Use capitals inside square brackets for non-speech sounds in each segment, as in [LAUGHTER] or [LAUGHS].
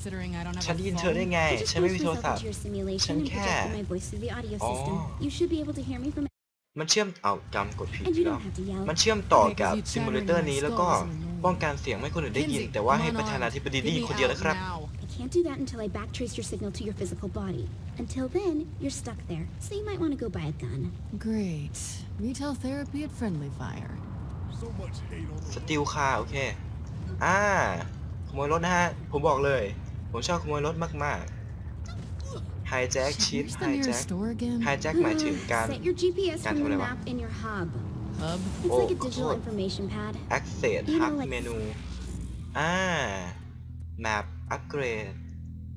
considering I don't have ฉัน a ได้ยินเธอได้ phone? ไง I just ฉันไม่มี forced โทร myself ศัพท์ into your simulation ฉัน and แค่ projected my voice through the audio Oh. system. You should be able to hear me from มันเชื่อมเอากำกดผิด and you แล้ว don't have to yell. มันเชื่อมต่อกับ Okay, 'cause you ซิมูเลเตอร์ chattering นี้ my แล้วก็ skull is annoying. ป้องกันเสียงไม่ให้คนอื่นได้ยิน Kinsey, แต่ว่า come ให้ on ประธานาธิบดี on. ได้ยิน Get คน me เดียว out นะครับ now. I can't do that until I backtrace your signal to your physical body. Until then, you're stuck there, so you might want to go buy a gun. Great. Retail therapy at Friendly Fire. So much hate on ส the ติลคาโอเค อ่า ขโมยรถนะฮะ ผมบอกเลย ผมชอบขโมยรถมากๆไฮแจ็คชิป Where's ไฮ the แจ็ค nearest store again? ไฮแจ็คหมายถึงการ Set your GPS Can't from the tell me map in your hub. Hub? It's Oh, like a digital God. information pad. access You know, hub like- เมนูอ่า map upgrade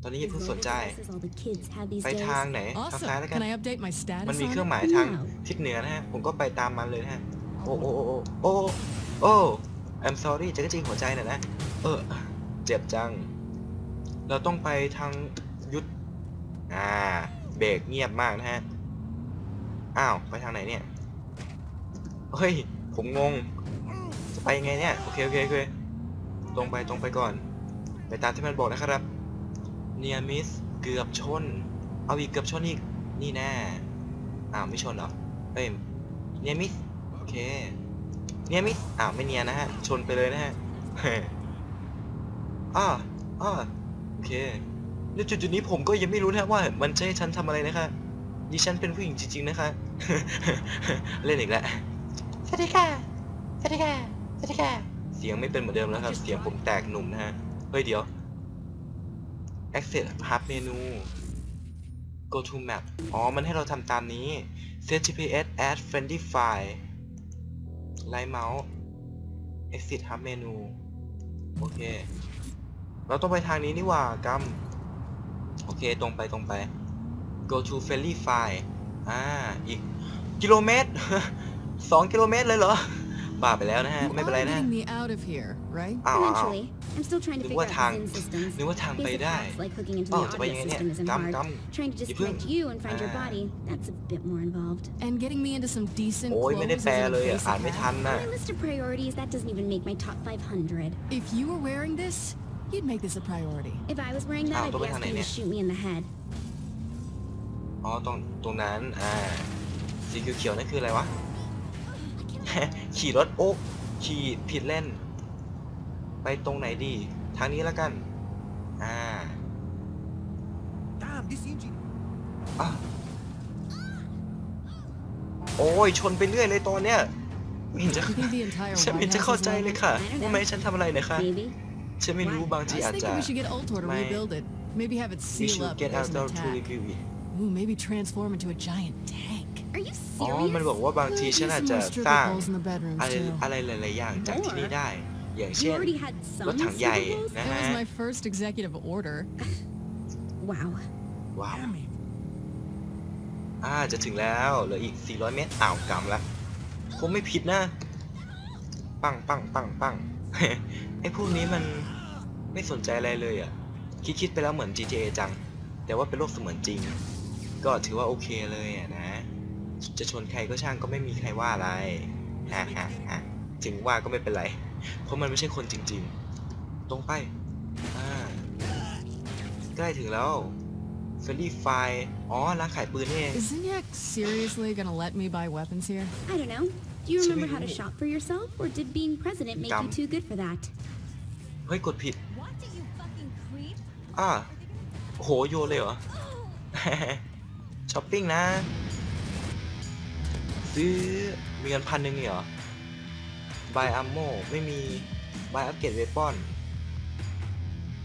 ตอนนี้อย่า As เพิ่ง long ส as นใจ it says all the kids have these ไป days. ทางไหนทาง Awesome. ซ้ายแล้วกัน Can I update my status มันมี on เครื่อง it? หมายทาง No. ทิศเหนือนะฮะ ผมก็ไปตามมันเลยนะฮะ โอ้โอ้โอ้โอ้โอ้โอ้ I'm sorry จะก็จริงหัวใจหน่อยนะ เออ เจ็บจัง เราต้องไปทางยุทธอ่า เบรกเงียบมากนะฮะ อ้าว ไปทางไหนเนี่ย เฮ้ย ผมงง จะไปยังไงเนี่ย โอเค โอเค โอเค ตรงไป ตรงไปก่อน ไปตามที่มันบอกนะครับ เนียมิส เกือบชน เอาอีกเกือบชนอีก นี่แน่ อ้าว ไม่ชนเหรอเอ้ย เนียมิส โอเค เนียมิส อ้าว ไม่เนียนนะฮะ ชนไปเลยนะฮะอ้าอ้าโอ เคในจุดจุดๆนี้ผมก็ยังไม่รู้นะฮะว่ามันจะให้ฉันทำอะไรนะคะดิฉันเป็นผู้หญิงจริงๆนะคะ เล่นอีกแล้ว สวัสดีค่ะ สวัสดีค่ะ สวัสดีค่ะ เสียงไม่เป็นเหมือนเดิมแล้วครับ เสียงผมแตกหนุ่มนะฮะ เฮ้ยเดี๋ยว access hub เมนู go to map อ๋อ มันให้เราทำตามนี้ set GPS add friendly file ไลท์เมาส์ exit hub เมนูโอเค เราต้องไปทางนี้นี่หว่ากัมโอเคตรงไปตรงไป go to friendly file อ่า อีกกิโลเมตรสองกิโลเมตรเลยเหรอ บ้าไปแล้วนะฮะ You ไม่เป็นไร are นะ getting me out of here, right? อ้าวอ้าว Eventually. I'm still trying to นึก figure ว่า out ทาง the Zen systems. นึกว่าทางไป Basic ได้ hacks like hooking into อ๋อ the จะไปยังไง audio เนี่ย system isn't กัม hard. กัม Trying to อย่าเพิ่ง disconnect you and find your Ah. body, that's a bit more involved. And getting me into some decent โอ้ยไม่ได้ clothes แปล isn't a เลยอะ basic อ่านไม่ hack. ทัน On น่ะ my list of priorities, that doesn't even make my top 500. If you were wearing this, you'd make this a priority. If I was wearing that, Ah, I'd tó be bên thằng asking này you to nè. shoot me in the head. อ๋อตรงตรงนั้นอ่าสีเขียวๆนั่นคืออะไรวะขี่รถโอ้ขี่ผิดเล่น ไปตรงไหนดี ทางนี้แล้วกัน อ่า Damn, this engine. อะโอ้ยชนไปเรื่อยเลยตอนเนี้ยไม่เห็นจะ You think the entire ฉันไม่เห็น White จะ House เข้า is ใจเลย level? ค่ะ I don't know. ว่าไม่ให้ฉันทำอะไรเนี่ยค่ะ Maybe. ฉันไม่รู้ Why? บาง I ที was อาจจะ thinking we should get Ultor to my- rebuild it. Maybe have it we seal should up get if there's out an there to attack. review it Ooh, maybe transform into a giant tank. Are you อ๋อมันบอก serious? ว่าบางที Could ฉัน use อาจ some จะ more stripper สร้าง poles in the bedrooms อะไร too. อะไรหลายๆอย่างจากที่นี่ได้ อย่าง You เช่น already had some รถถังใหญ่ stripper poles? นะ It ฮะ was my first executive order. Wow. ว้าว Damn it. อ่าจะถึงแล้วเหลืออีก 400 เมตรอ้าวกำละคงไม่ผิดนะ ปังปังปังปัง ไอ้พวกนี้มันไม่สนใจอะไรเลยอะ คิดคิดไปแล้วเหมือน GTA จัง แต่ว่าเป็นโลกเสมือนจริง ก็ถือว่าโอเคเลยอะนะ จะชนใครก็ช่างก็ไม่มีใครว่าอะไรฮ่าฮ่าฮ่าถึงว่าก็ไม่เป็นไร เพราะมันไม่ใช่คนจริง ๆ ตรงไป อ่า ใกล้ถึงแล้วเฟรนลี่ไฟอ๋อร้านขายปืนนี่เอง Is Zinyak seriously gonna let me buy weapons here? I don't know. Do you So remember we how to don't- shop for yourself, or did being president make you Dumb. too good for that? เฮ้ยกดผิด Watch it, you fucking creep. อ่าโอ้โหโยนเลยเหรอช้อปปิ้งนะ ซื้อมีเงินพันหนึ่งเหรอบายอัมโมไม่มีบายอัปเกรดเวปอน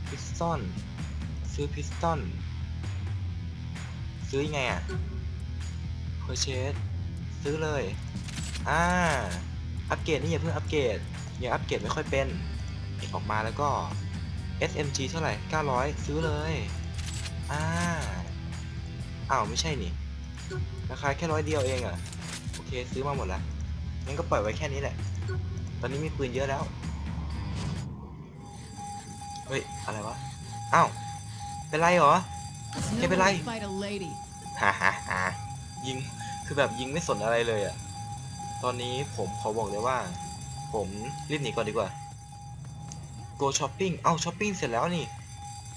พิสตอนซื้อพิสตอนซื้อยังไงอะเพอร์เชสซื้อเลย อ่า อัปเกรดนี่อย่าเพิ่งอัปเกรดยังอัปเกรดไม่ค่อยเป็น เก็บออกมาแล้วก็ SMG เท่าไหร่ 900 ซื้อเลย อ่า อ้าว ไม่ใช่นี่ ราคาแค่ร้อยเดียวเองอะโอเค ซื้อมาหมดแล้ว งั้นก็ปล่อยไว้แค่นี้แหละ ตอนนี้มีปืนเยอะแล้ว เฮ้ย อะไรวะ อ้าว เป็นไรเหรอ It's Yeah, no but way I- to fight a lady. ฮ่าฮ่าฮ่ายิง คือแบบยิงไม่สนอะไรเลยอะ ตอนนี้ผมขอบอกเลยว่า ผมรีบหนีก่อนดีกว่า go shopping เอาช้อปปิ้งเสร็จแล้วนี่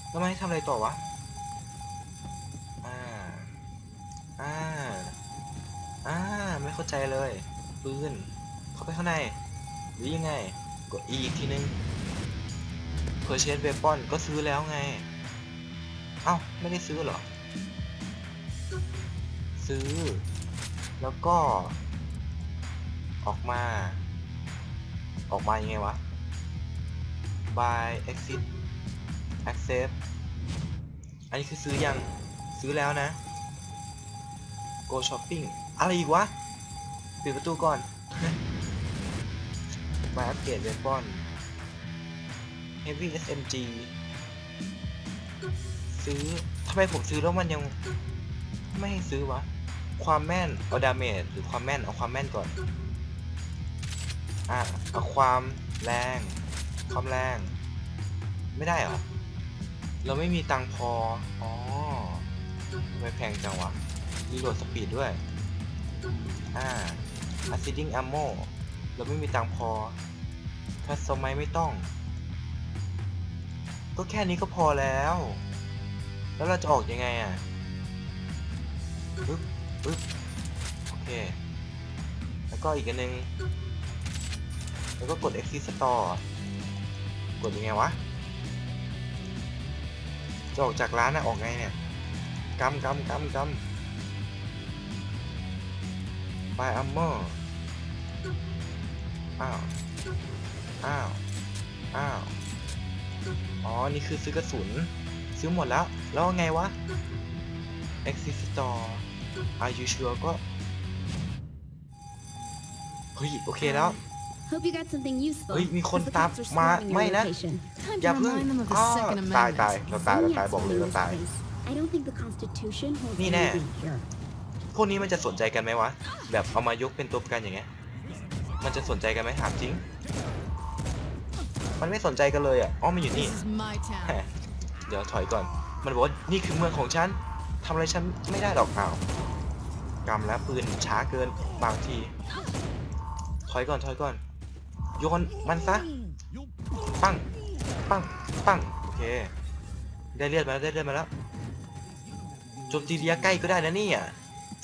แล้วมาให้ทำอะไรต่อวะ อ่า อ่า อ่า ไม่เข้าใจเลย ปืน เข้าไปข้างใน หรือยังไง กด E อีกทีนึง purchase weapon ก็ซื้อแล้วไง เอ้า ไม่ได้ซื้อเหรอ ซื้อ แล้วก็ ออกมา ออกมายังไงวะ buy exit accept อันนี้คือซื้อยัง ซื้อแล้วนะ go shopping อะไรอีกวะ ปิดประตูก่อน buy upgrade weapon heavy SMG ซื้อทำไมผมซื้อแล้วมันยังไม่ให้ซื้อวะ ความแม่น เอาดาเมจหรือความแม่น เอาความแม่นก่อน อะเอาความแรง ความแรง ไม่ได้เหรอ เราไม่มีตังพอ อ๋อทำไมแพงจังวะ รีโหลดสปีดด้วย อ่า Ascending Ammo เราไม่มีตังพอคัสตอมไมไม่ต้อง ก็แค่นี้ก็พอแล้ว แล้วเราจะออกยังไงอะปึ๊บปึ๊บโอเค แล้วก็อีกอันหนึง แล้วก็กด Exit Store กดยังไงวะ จะออกจากร้านอะออกไงเนี่ยกำกำกำกำ Buy Armor อ้าว อ้าว อ้าว อ๋อ นี่คือซื้อกระสุน ซื้อหมดแล้ว แล้วไงวะ Exit Store Are you sure ก็ เฮ้ย โอเคแล้ว Hope you got something useful. เฮ้ยมีคน 'cause the ตาม cops are มา swarming your ไม่นะ location. Time อย่า to เพิ่ง remind them of the อ้อ Second ตาย Amendment. ตายเราตายเราตาย Zeniac's บอกเลย running เรา this ตาย place. I don't think the Constitution holds นี่ any แน่ weight here. พวกนี้มันจะสนใจกันไหมวะแบบเอามายกเป็นตัวประกันอย่างเงี้ยมันจะสนใจกันไหมถามจริง มันไม่สนใจกันเลยอะอ๋อมันอยู่นี่ This is my แห town. มเดี๋ยวถอยก่อน มันบอกว่านี่คือเมืองของฉันทำอะไรฉันไม่ได้หรอกอ้าวกำแล้วปืนช้าเกินบางทีถอยก่อนถอยก่อน โยนมันซะ ปั้งปั้งปั้งโอเค ได้เลือดมาแล้วได้เลือดมาแล้วโจมตีระยะใกล้ก็ได้นะเนี่ย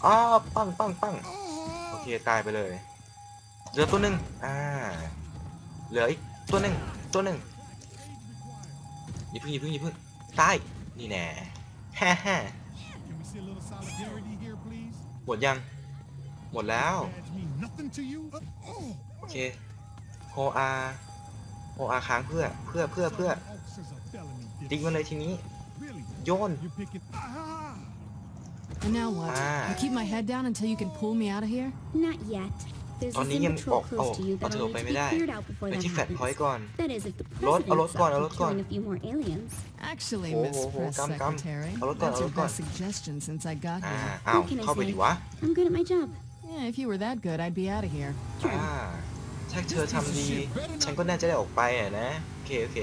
อ้าวปั้งปั้งปั้งโอเค ตายไปเลย เหลือตัวหนึ่งอ่า เหลืออีกตัวหนึ่งตัวหนึ่งอย่าเพึ่งอย่าเพึ่งอย่าเพึ่งตาย นี่แน่ฮ่าฮ่า Can we see a little solidarity here, please? หมดยัง หมดแล้ว Badge mean nothing to you? Uh, oh, โอเค โฮอาโฮอาค้างเพื่อเพื่อเพื่อเพื่อ officers are felony ติ๊ก dicks. มาเลยทีนี้ Really? โยน You're picking. Ah! And now what? Ah. I keep my head down until you can pull me out of here? Not yet. There's ตอน a นี้ยัง Zen ออก patrol เอา close to you เอา that'll เธอ need ไป to ไม่ be ได้ cleared out before ไป that ที่แฟลตพอย happens. ต์ก่อน That is, if the รถเอารถ president ก่อนเอารถ stops ก่อน killing a few more aliens. Actually, Oh, Miss oh, oh, Press come, come. Secretary, I'll look on, that's I'll your look on. best suggestion since I got อ่า here. อ้าว What can I เข้าไป say? ดิวะ I'm good at my job. Yeah, if you were that good, I'd be out of here. อ่า ถ้าเธอทำดี ฉันก็น่าจะได้ออกไปอะนะ โอเค โอเค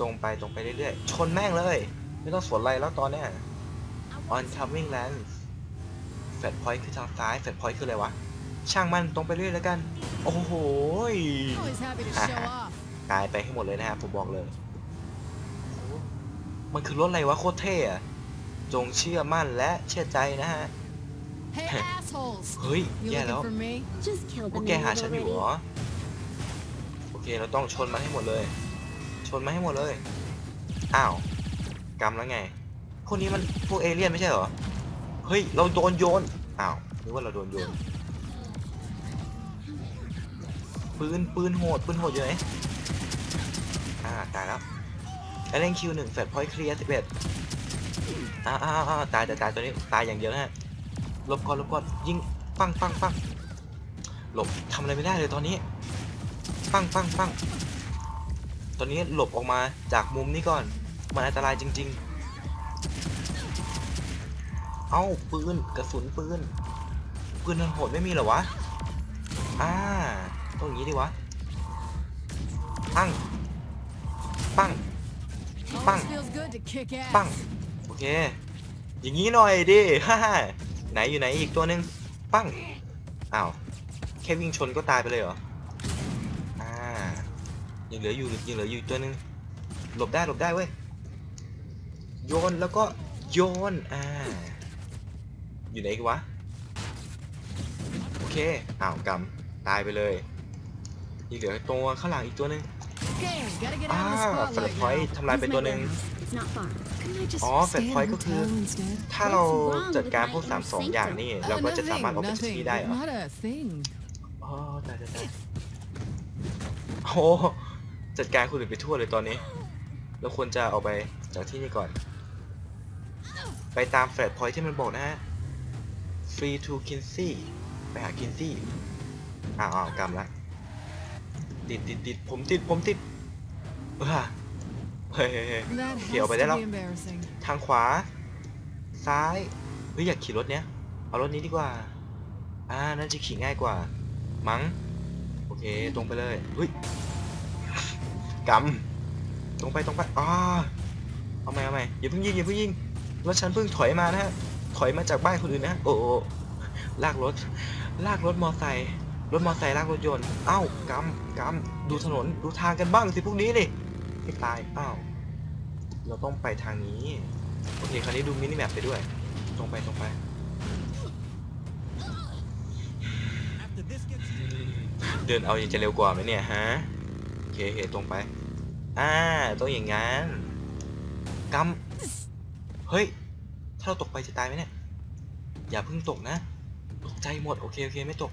ตรงไปตรงไปเรื่อยๆ ชนแม่งเลย ไม่ต้องสวนอะไรแล้วตอนเนี้ย oncoming lens แฟลตพอยต์คือทางซ้ายแฟลตพอยต์คืออะไรวะ ช่างมันตรงไปเรื่อยแล้วกัน โอ้โหย Always happy to show off. ตายไปให้หมดเลยนะฮะผมบอกเลย มันคือรถอะไรวะโคตรเท่อะจงเชื่อมั่นและเชื่อใจนะฮะ Hey, assholes! เฮ้ย You แย่แล้ว looking for me? Just kill พว the กแก man หาฉันอยู่เหร already. อโอเค เราต้องชนมันให้หมดเลย ชนมันให้หมดเลย อ้าวกำแล้วไง พวกนี้มันพวกเอเลี่ยนไม่ใช่เหรอ เฮ้ย เราโดนโยน อ้าวนึกว่าเราโดนโยน ปืน ปืนโหด ปืนโหดอยู่ไหนอ่า ตายแล้วไอเล่นคิวหนึ่งแฟลตพอยต์เคลียร์สิบเอ็ดอ้าวอ้าวอ้าวตายแต่ตายตัวนี้ ตายอย่างเดียวนะฮะ หลบก่อนหลบก่อนยิงปังปังปังหลบทำอะไรไม่ได้เลยตอนนี้ ปังปังปังตอนนี้หลบออกมาจากมุมนี้ก่อน มันอันตรายจริง ๆ เอ้าปืนกระสุนปืนปืนโหดไม่มีเหรอวะอ่าต้องอย่างนี้ดิวะปังปัง Always feels good to kick ปัง ass. โอเคอย่างนี้หน่อยดิฮ่าฮ่า ไหนอยู่ไหนอีกตัวหนึ่งปังอ้าวแค่วิ่งชนก็ตายไปเลยเหรอยังเหลืออยู่ยังเหลืออยู่อีกตัวหนึงหลบได้หลบได้เว้ยโยนแล้วก็โยนอ่าอยู่ไหนกันวะโอเคอ้าวกำตายไปเลยยังเหลือตัวข้างหลังอีกตัวหนึง Okay, gotta get อ่า out of the แฟลช spotlight พอย now. ต์ทำลายไป Here's ตัว my หนึ่ง warehouse. It's not far. Couldn't I just อ๋อ stay แฟลช in พอย a ต์ก็คือ hotel instead? ถ้าเรา What's wrong จัดการ with พวก my สามสอง inner อย่าง sanctum? นี่ Uh, เราก็จะ nothing, สามารถออกไปจากที่ nothing. นี่ได้เหรอ Not a thing. อ๋อได้ได้ได้โอ้จัดการคนอื่นไปทั่วเลยตอนนี้ เราควรจะออกไปจากที่นี่ก่อน ไปตามแฟลชพอยต์ที่มันบอกนะฮะ free to Kinsey ไปหา Kinsey อ้าวอ้าวกำละ ติดติดติดผมติดผมติดเออ เฮ้ยเฮ้ยเฮ้ย That Okay, has over to there be now. embarrassing. ทางขวา ซ้าย เฮ้ยอยากขี่รถเนี้ย เอารถนี้ดีกว่า อ่า น่าจะขี่ง่ายกว่า มั้ง โอเค ตรงไปเลย เฮ้ยกำตรงไปตรงไปอ่าเอาไหมเอาไหมอย่าเพิ่งยิงอย่าเพิ่งยิง รถฉันเพิ่งถอยมานะฮะ ถอยมาจากบ้านคนอื่นนะ โอ้โอ้ลากรถ ลากรถมอไซค์ รถมอไซค์ลากรถยนต์ เอ้ากำกำดูถนน ดูทางกันบ้างสิพวกนี้ดิ ไม่ตายอ้าวเราต้องไปทางนี้ โอเค คราวนี้ดูมินิแมปไปด้วย ตรงไปตรงไป After this gets เดินเอายังจะเร็วกว่าไหมเนี่ยฮะ โอเคโอเคตรงไป อ่าต้องอย่างงั้นกำเฮ้ย ถ้าเราตกไปจะตายไหมเนี่ย อย่าเพิ่งตกนะ ตกใจหมด โอเคโอเคไม่ตก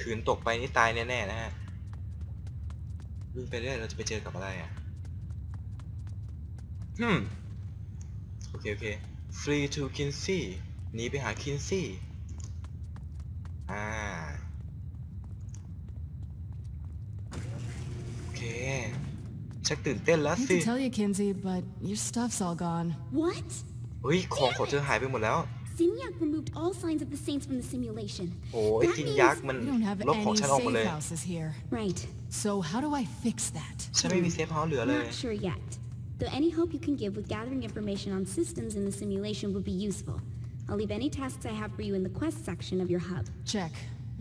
ขืนตกไปนี่ตายแน่ๆนะฮะ วิ่งไปเรื่อยเราจะไปเจอกับอะไรอะฮึมโอเค โอเค free to Kinsey หนีไปหา Kinsey อ่า โอเค ชักตื่นเต้นแล้ว Hate สิ to tell you, Kinsey, but your stuff's all gone. What? เฮ้ย ของของเธอหายไปหมดแล้ว Sinyak removed all signs of the saints from the simulation. โอ้ไอ้จินยักษ์มัน We don't have ลบของ any ฉันออกหมดเลย safe houses here. Right. So how do I fix that? ฉันไม่มีเซฟเฮาส์เหลือเลย Not sure yet. Though any hope you can give with gathering information on systems in the simulation would be useful. I'll leave any tasks I have for you in the quest section of your hub. Check.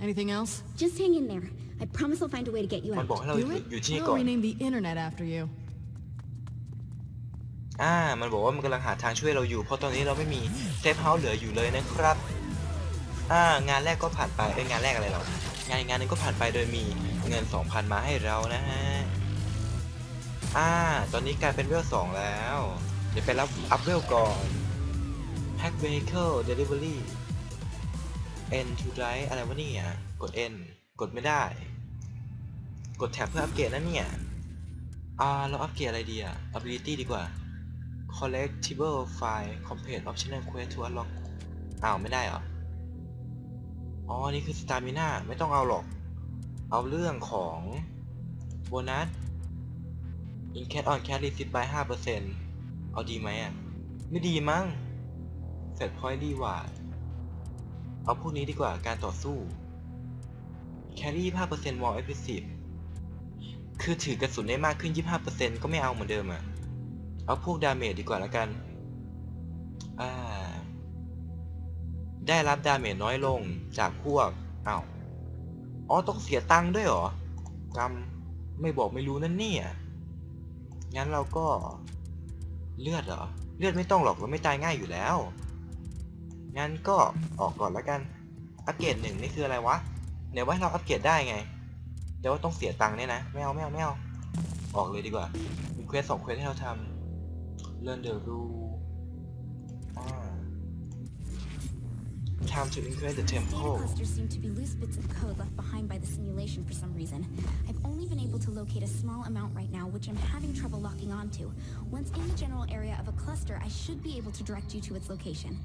Anything else? Just hang in there. I promise I'll find a way to get you มัน out. บอกให้เรา Do อยู่ it? อยู่ที่นี่ I'll ก่อน rename the internet after you. อ่า มันบอกว่ามันกำลังหาทางช่วยเราอยู่ เพราะตอนนี้เราไม่มีเซฟเฮาส์เหลืออยู่เลยนะครับ อ่า งานแรกก็ผ่านไปเอ้ยงานแรกอะไรเรา งานงานหนึงก็ผ่านไปโดยมีเงิน 2,000 มาให้เรานะฮะ อ่า ตอนนี้กลายเป็นเวล2แล้ว เดี๋ยวไปรับอัพเวลก่อน Pack Vehicle Delivery N to Drive อะไรวะเนี่ย กด N กดไม่ได้ กดแท็บเพื่ออัปเกรดนะเนี่ย อ่า เราอัปเกรดอะไรดีอะ ability ดีกว่า collectible file complete optional quest to unlock อ้าวไม่ได้เหรอ อ๋อ นี่คือ stamina ไม่ต้องเอาหรอก เอาเรื่องของโบนัส in cat on cat receipt by 5%เอาดีไหมอะ ไม่ดีมั้ง set point ดีกว่า เอาพวกนี้ดีกว่าการต่อสู้ carry 5% more aggressive คือถือกระสุนได้มากขึ้น 25%ก็ไม่เอาเหมือนเดิมอะ เอาพวกดาเมจดีกว่าล้วกันอ่าได้รับดาเมจน้อยลงจากพวกอ้าวอ๋อต้องเสียตังค์ด้วยเหรอกำไม่บอกไม่รู้นั่นเนี่ยงั้นเราก็เลือดเหรอ เลือดไม่ต้องหรอกเราไม่ตายง่ายอยู่แล้ว งั้นก็ออกก่อนแล้วกัน อัปเกรดหนึ่งนี่คืออะไรวะไหนว่าให้เราอัปเกรดได้ไง แต่ว่าต้องเสียตังค์เนี่ยนะ ไม่เอาไม่เอาไม่เอา ออกเลยดีกว่า มีเควสสองเควสให้เราทำ Learn the rule อ่า Time to increase the clusters seem to be loose bits of code left behind by the simulation for some reason. I've only been able to locate a small amount right now, which I'm having trouble locking onto. Once in the general area of a cluster, I should be able to direct you to its location.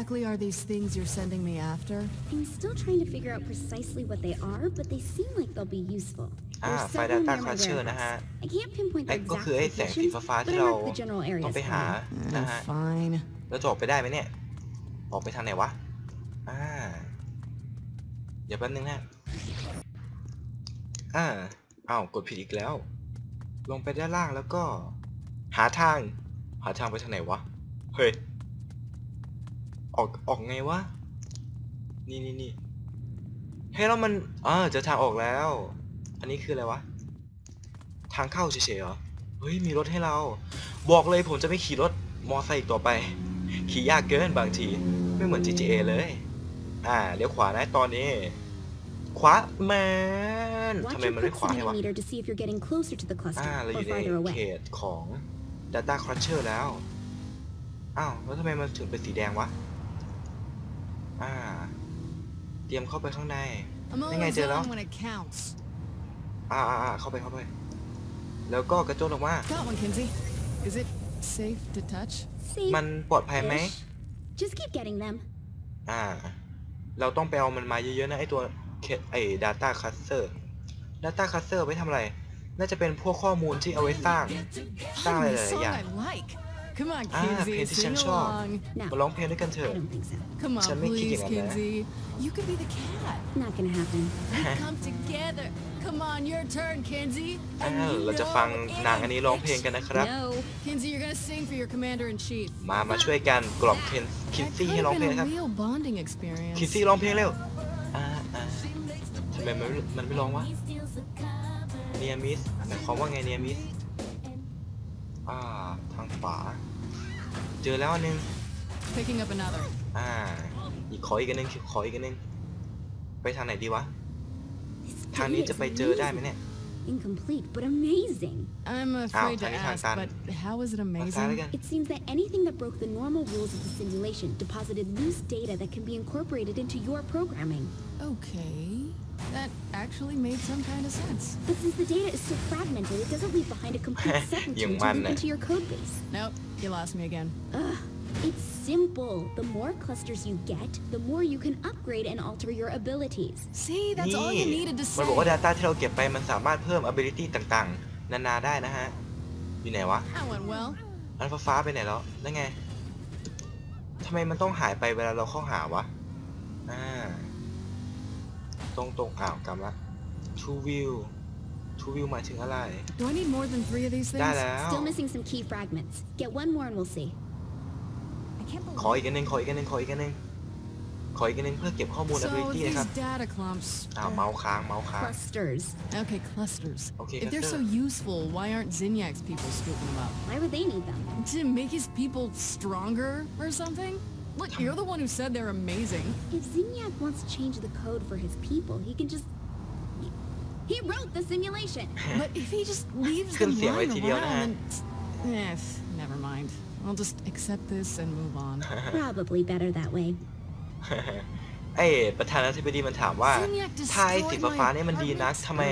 Exactly are these things you're sending me after? I'm still trying to figure out precisely what they are, but they seem like they'll be useful. อ่า There's ไฟ several Data near my Cluster นะฮะ warehouse. I can't pinpoint ไอ้ their ก็ exact คือไอ้แสงสี locations, ฟ้าๆ but ที่ I เรา marked the general ต้อ areas งไป for หา you. นะ Eh, ฮะ fine. เราจะออกไปได้ไหมเนี่ย ออกไปทางไหนวะ อ่า เดี๋ยวแป๊บนึงนะ อ่าอ้าวกดผิดอีกแล้ว ลงไปด้านล่างแล้วก็ หาทาง หาทางไปทางไหนวะ เฮ้ย ออกออกไงวะ นี่นี่นี่เฮ้ยแล้วมันเออเจอทางออกแล้ว อันนี้คืออะไรวะ ทางเข้าเฉยๆเหรอ เฮ้ย มีรถให้เรา บอกเลยผมจะไม่ขี่รถมอไซค์อีกต่อไป ขี่ยากเกินบางที ไม่เหมือน GTA เลย อ่า เลี้ยวขวานะตอนนี้ ขวาแมน Watch ทำไม your มันไม่ขวาให้วะ proximity meter to see if you're getting closer to the cluster อ่า เราอ or ยู่ใน farther เข away. ตของ Data Cruncher แล้ว อ้าว แล้วทำไมมันถึงเป็นสีแดงวะ อ่า เตรียมเข้าไปข้างใน I'm Think I always did, huh? on when it counts. อ่าอ่าอ่าเข้าไปเข้าไป แล้วก็กระโจนออกมา Got one, Kinsey. Is it safe to touch? See? มันปลอดภัยไหม Just keep getting them. อ่า เราต้องไปเอามันมาเยอะๆนะไอตัวเคไอ Data Cluster Data Cluster ไว้ทำอะไร น่าจะเป็นพวกข้อมูลที่เอาไว้สร้าง สร้างอะไรห Finally, a ลายๆ song อย่าง I like. Come on, อ่าเพล Kinsey, งที่ฉัน sing ชอบ along. มาร้องเพลงด้วยกันเถ I อะ don't think so. Come on, ฉันไม่คิดอ please, ย่างนั้นนะ Kinsey. You could be the cat. Not gonna happen. We come together. Come on, your turn, Kinsey. อ่า And you เราจะฟัง know นางอันนี้ร้องเพลง it. กันนะครับ No. Kinsey, you're gonna sing for your commander in chief. มามาช่วยกันกล่อมเคนคิน That ซี่ could ให้ have ร้องเพลง been นะครับ a real bonding experience. คินซี่ร้องเพลงเร็วอ่าอ่าทำไมมันไม่มันไม่ร้องวะเนียมิสหมายความว่าไงเนียมิสอ่าทางขวา เจอแล้วอันหนึง Picking up another. อ่า อีกขออีกอันหนึงขออีกอันหนึง ไปทางไหนดีวะ This ทางนี้ data จะ is ไปเจอได้ไหม amazing. เนี่ย incomplete, but amazing. I'm afraid to ask, but how is it amazing? It seems that anything that broke the normal rules of the simulation deposited loose data that can be incorporated into your programming. Okay. That actually made some kind of sense. But since the data is so fragmented, it doesn't leave behind a complete [LAUGHS] sentence into your code base. Nope, you lost me again. Ugh. It's simple. The more clusters you get, the more you can upgrade and alter your abilities. See, that's all you นี่ needed to มัน say. บอกว่า Data ที่เราเก็บไปมันสามารถเพิ่ม ability ต่างๆ นานาได้นะฮะ อยู่ไหนวะ That went well. อันฟ้าฟ้าๆไปไหนแล้ว นั่นไงทำไมมันต้องหายไปเวลาเราเข้าหาวะ อ่า ตรงตรงๆอ้าวกำละ to view to view หมายถึงอะไร Do I need more than three of these ได้ things? แล้ว Still missing some key fragments. Get one more and we'll see. I can't believe ขออีกอันหนึงขออีกอันหนึงขออีกอันหนึงขออีกอันหนึงเพื่อเก็บข้อมูล So ability these นะครับ data clumps. อ้าว เมาส์ค้าง เมาส์ค้าง Clusters. Okay, clusters. Okay, if they're so cluster. useful, why aren't Zinyax's people scooping them up? Why would they need them? To make his people stronger or something? Look, you're the one who said they're amazing. If Zinyak wants to change the code for his people, he can just... He, he wrote the simulation! But if he just leaves Couldn't [LAUGHS] them see it lying right to the other around, then... Eh, never mind. I'll just accept this and move on. Probably better that way. ไอ้ประธานาธิบดีมันถามว่า Zinyak ถ้าไอ้สี destroyed ฟ้า my ๆเนี่ยมันดีนัก apartment. ทำไม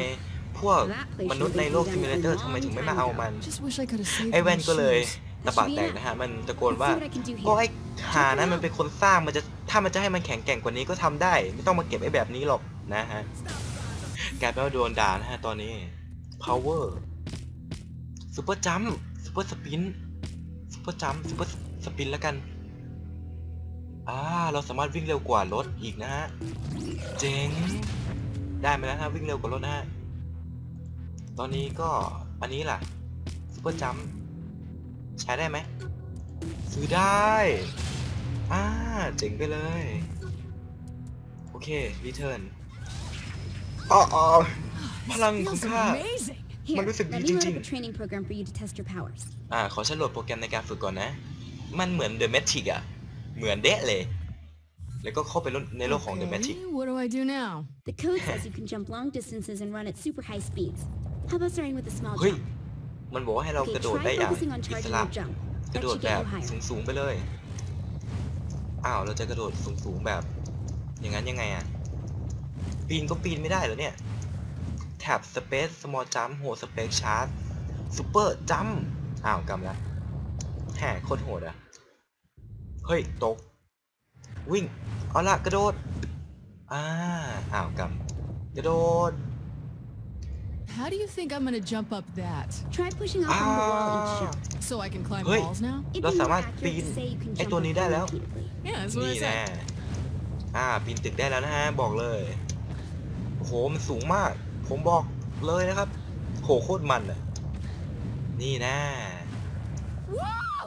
พวก That place มนุษย์ในโลก should ซิ have มู been เล done เตอ a ร์ทำไมถึงไม่มา long เอา time มัน Just wish I could have saved ไอ้แว่น my ก็เลย shoes. ตะบาดแตกนะฮะ มันตะโกนว่า Let's see what I can do here. ก็ไอ้หานั้นมันเป็นคนสร้างมันจะถ้ามันจะให้มันแข็งแกร่งกว่านี้ก็ทำได้ ไม่ต้องมาเก็บไอ้แบบนี้หรอกนะฮะกลายเป็นว่าโดนด่านะฮะตอนนี้ power ซูเปอร์จัมซูเปอร์สปินซูเปอร์จัมซูเปอร์สปินแล้วกัน อ่า เราสามารถวิ่งเร็วกว่ารถอีกนะฮะ เจ๋ง ได้มาแล้วนะวิ่งเร็วกว่ารถนะฮะ ตอนนี้ก็อันนี้ล่ะซูเปอร์จัมใช้ได้ไหม ซื้อได้ อ่า เจ๋งไปเลย โอเค รีเทิร์นอ๋ออ๋อพลัง This คุณ feels ค่า amazing. Here, มันรู้สึก let ดี me load จริง up a training program for you to test your powers. อ่าขอฉันโหลดโปรแกรมในการฝึกก่อนนะ มันเหมือน The Matrix อะเหมือนเดะเลย แล้วก็เข้าไปในโลกของ The Matrix Okay, what do I do now? The code says you can jump long distances and run at super high speeds. How about starting with a small เฮ้ย jump? มันบอกว่าให้เรา Okay, กระโดดได้ try อย่าง focusing on อิ charging สระ your jump. กระ That โดด should แบ get บ you higher. สูงๆไปเลย อ้าวเราจะกระโดดสูงๆแบบ อย่างนั้นยังไงอะปีนก็ปีนไม่ได้เหรอเนี่ยแท็บ space small jump โห space charge super jump อ้าวกำละแหมโคตรโหดอะเฮ้ยตก วิ่ง เอาละกระโดด อ่า อ้าวกำกระโดด How do you think I'm gonna jump up that? Try pushing off on the wall each Ah. jump. So I can climb Hey. walls now? It'd เรา be สา more มารถ accurate ปีน to say you can ไอ jump ตัว up นี้ได้แล้ว repeatedly. Yeah, that's what I นี่แน่ said. อ่า ปีนตึกได้แล้วนะฮะ บอกเลย โอ้โห มันสูงมาก ผมบอกเลยนะครับ โหโคตรมันอะ นี่นะ ว้าว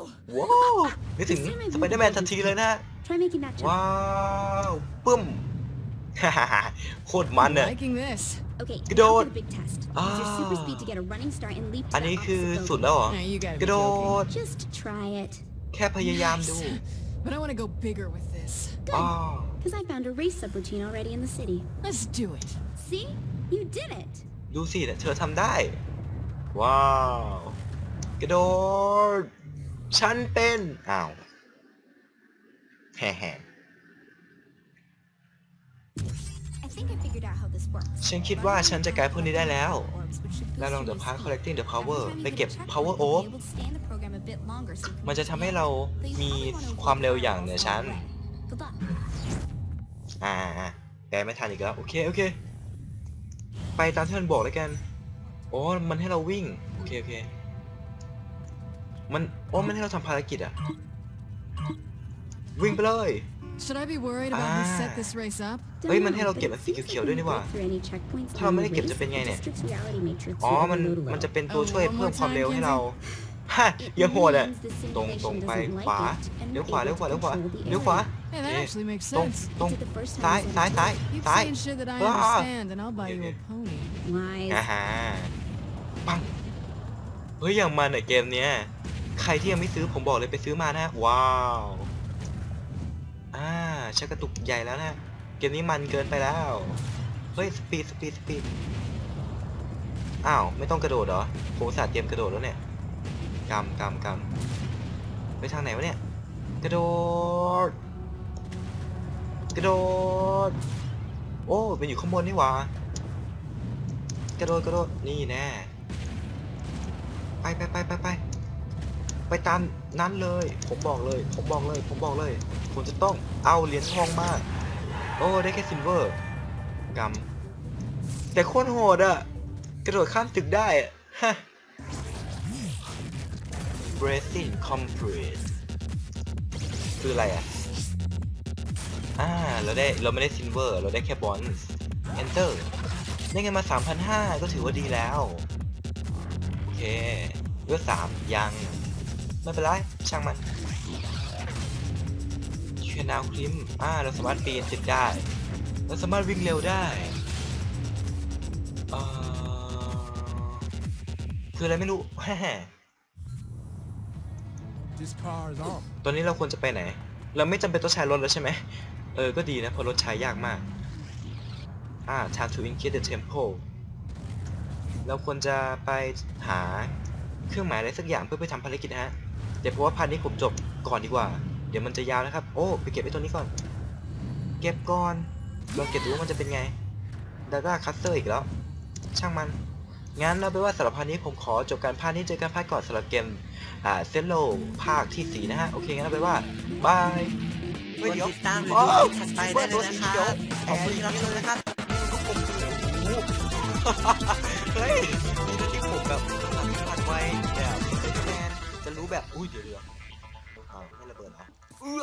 นึกถึงสไปเดอร์แมนทันทีเลยนะ Try making that jump. ว้าวปึ้มโคตรมันเนี่ย Liking this. Okay, Good now old- for the big test. Use your super Ah. speed to get a running start and leap to อัน the นี้คือ opposite สุด building. แล้วเหรอ Nah, you gotta ก be ระโด joking. ด Just try it. แค่พยายามดู Yes. But I want to go bigger with this. อ๋อ Because I found a race subroutine already in the city. Let's do it. See? You did it! ดูสิเนี่ยเธอทำได้ ว้าว กระโดด ฉันเป็น อ้าว แฮ่ I think I figured out how this works. ๆฉันคิดว่าฉันจะกลายพวกนี้ได้แล้ว แล้วลอง The Park Collecting the Power ไปเก็บ Power Orb มันจะทำให้เรามีความเร็วอย่างเหนือชั้น อ่าอ่าแปลไม่ทันอีกแล้ว โอเค โอเค ไปตามที่มันบอกแล้วกัน โอ้ มันให้เราวิ่ง โอเค โอเค มันโอ้มันให้เราทำภารกิจอะวิ่งไปเลย Should I be worried about who set Ah. this race up? เฮ้ยมันให้เราเก็บอันสีเขียวๆด้วยนี่หว่าถ้าเราไม่ได้เก็บจะเป็นไงเนี่ย อ๋อ มัน มันจะเป็นตัวช่วยเพิ่มความเร็วให้เราฮะยังโหดอะตรงตรงไปขวาเลี้ยวขวาเลี้ยวขวาเลี้ยวขวาเลี้ยวขวา Hey, that Okay. actually makes ตรง sense. ตรงซ้ายซ้ายซ้าย Keep ซ้าย saying shit that I Ah. understand, and I'll buy Okay, you a okay. pony. อ่าฮะปังเฮ้ยอย่างมันอะเกมเนี้ย ใครที่ยังไม่ซื้อผมบอกเลยไปซื้อมานะว้าวอ่าชักกระตุกใหญ่แล้วนะเกมนี้มันเกินไปแล้ว เฮ้ยสปีดสปีดสปีดอ้าวไม่ต้องกระโดดเหรอผมสาห์เตรียมกระโดดแล้วเนี่ยกำกำกำไปทางไหนวะเนี่ยกระโดด กระโดด โอ้เป็นอยู่ข้างบนนี่หว่ากระโดดกระโดดนี่แน่ไปไปไปไปไป ไปตามนั้นเลย ผมบอกเลย ผมบอกเลย ผมบอกเลย ผมจะต้องเอาเหรียญทองมา โอ้ ได้แค่ซิลเวอร์กำแต่โคตรโหดอะกระโดดข้ามตึกได้อะฮะ Bracing Complete คืออะไรอะอ่า เราได้ เราไม่ได้ซิลเวอร์ เราได้แค่บอล Enter ได้เงินมา 3,500 ก็ถือว่าดีแล้ว โอเคเลือดสามยัง ไม่เป็นไร ช่างมันเชียร์นาวคลิมอ่าเราสามารถปีนติดได้ เราสามารถวิ่งเร็วได้เอ่อคืออะไรไม่รู้ This car is off. ตอนนี้เราควรจะไปไหน เราไม่จำเป็นต้องใช้รถแล้วใช่ไหม เออ ก็ดีนะ เพราะรถใช้ยากมาก อ่า time to increase the tempo เราควรจะไปหาเครื่องหมายอะไรสักอย่างเพื่อไปทำภารกิจนะฮะ เดี๋ยวเพราะว่าพันนี้ผมจบก่อนดีกว่า เดี๋ยวมันจะยาวนะครับ โอ้ไปเก็บไอ้ตัวนี้ก่อน เก็บก่อนลองเก็บดูว่ามันจะเป็นไง Data Cluster อีกแล้ว ช่างมัน งั้นเราไปนว่าสำหรับพาร์ทนี้ผมขอจบการพาร์ทนี้เจอกันพาร์ทก่อนสำหรับเกมอ่าเซนโลภาคที่ 4 นะฮะ โอเคงั้นเอาไปนว่าบายกดติดตามหรือโอ้ดูคลิปถัดไปได้เลยนะครับขอบคุณที่รับชมนะครับเฮ้ยมีเรื่อ แบบ อุ้ยเดี๋ยวเดี๋ยวอ้าไม่ระเบิดเหรอเออ